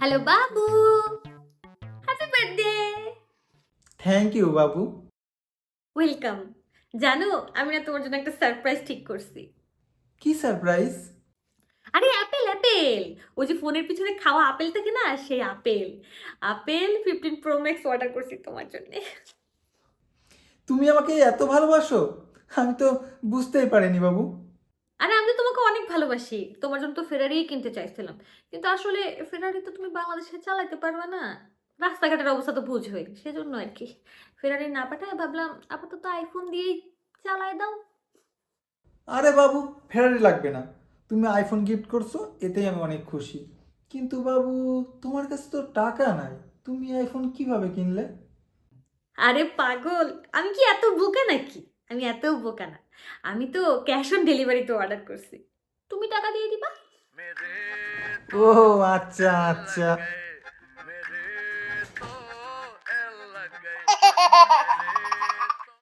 Hello বাবু happy birthday thank you বাবু welcome জানো আমি না তোমার জন্য একটা সারপ্রাইজ ঠিক করছি। কি সারপ্রাইজ আরে অ্যাপেল অ্যাপেল ওই যে ফোনের পিছনে খাওয়া আপেল থাকে না সেই Apple Apple fifteen Pro Max order করছি তোমার জন্য। তুমি আমাকে এত ভালোবাসো আমি তো বুঝতেই পারিনি বাবু। আরে আমি তোমাকে অনেক ভালোবাসি। তোমার জন্য তো ফেরারি কিনতে চাইছিলাম। কিন্তু আসলে ফেরারি তো তুমি বাংলাদেশে চালাতে পারবে না। রাস্তাঘাটের অবস্থা তো বুঝবে সেজন্য আর কি। ফেরারি না পাঠায় ভাবলাম আপাতত আইফোন দিয়েই চালায় দাও। আরে বাবু ফেরারি লাগবে না। তুমি আইফোন গিফট করছ এতেই আমি অনেক খুশি। কিন্তু বাবু তোমার কাছে তো টাকা নাই। তুমি আইফোন কীভাবে কিনলে? আরে পাগল আমি কি এত বোকা নাকি? আমি এত বোকা না। আমি তো ক্যাশ অন ডেলিভারিতে অর্ডার করছি। তুমি টাকা দিয়ে দিবা? ও আচ্ছা আচ্ছা।